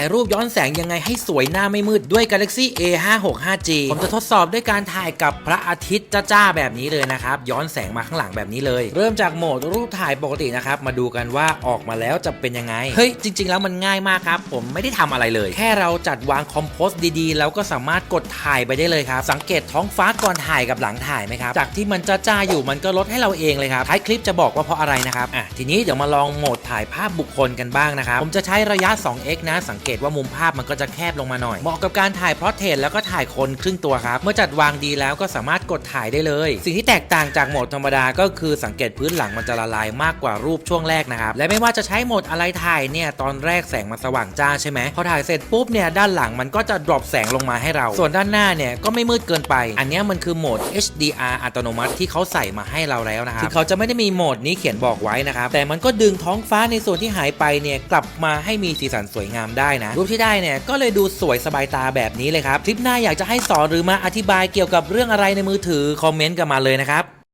ายรูปย้อนแสงยังไงให้สวยหน้าไม่มืดด้วย Galaxy A 5 6 5G ผมจะทดสอบด้วยการถ่ายกับพระอาทิตย์จ้าๆแบบนี้เลยนะครับ ย้อนแสงมาข้างหลังแบบนี้เลย เริ่มจากโหมดรูปถ่ายปกตินะครับ มาดูกันว่าออกมาแล้วจะเป็นยังไง เฮ้ย จริง ๆ แล้วมันง่ายมากครับ ผมไม่ได้ทำอะไรเลย แค่เราจัดวางคอมโพสต์ดีๆ แล้วก็สามารถกดถ่ายไปได้เลยครับ สังเกตท้องฟ้าก่อนถ่ายกับหลังถ่ายไหมครับ จากที่มันจ้าๆอยู่มันก็ลดให้เราเองเลยครับท้ายคลิปจะบอกว่าเพราะอะไรนะครับอะทีนี้เดี๋ยวมาลองโหมดถ่ายภาพบุคคลกันบ้างนะครับผมจะใช้ระยะ 2x นะสังเกตว่ามุมภาพมันก็จะแคบลงมาหน่อย เหมาะกับการถ่ายพอร์เทรตแล้วก็ถ่ายคนครึ่งตัวครับ เมื่อจัดวางดีแล้วก็สามารถกดถ่ายได้เลย สิ่งที่แตกต่างจากโหมดธรรมดาก็คือสังเกตพื้นหลังมันจะละลายมากกว่ารูปช่วงแรกนะครับ และไม่ว่าจะใช้โหมดอะไรถ่ายเนี่ยตอนแรกแสงมันสว่างจ้าใช่ไหมพอถ่ายเสร็จปุ๊บเนี่ยด้านหลังมันก็จะดรอปแสงลงมาให้เรา ส่วนด้านหน้าเนี่ยก็ไม่มืดเกินไป อันนี้มันคือโหมด HDR อัตโนมัติที่เขาใส่มาให้เราแล้วนะครับถึงเขาจะไม่ได้มีโหมดนี้เขียนบอกไว้นะครับแต่มันก็ดึงท้องฟ้าในส่วนที่หายไปเนี่ยกลับมาให้มีสีสันสวยงามได้นะรูปที่ได้เนี่ยก็เลยดูสวยสบายตาแบบนี้เลยครับคลิปหน้าอยากจะให้สอนหรือมาอธิบายเกี่ยวกับเรื่องอะไรในมือถือคอมเมนต์กันมาเลยนะครับ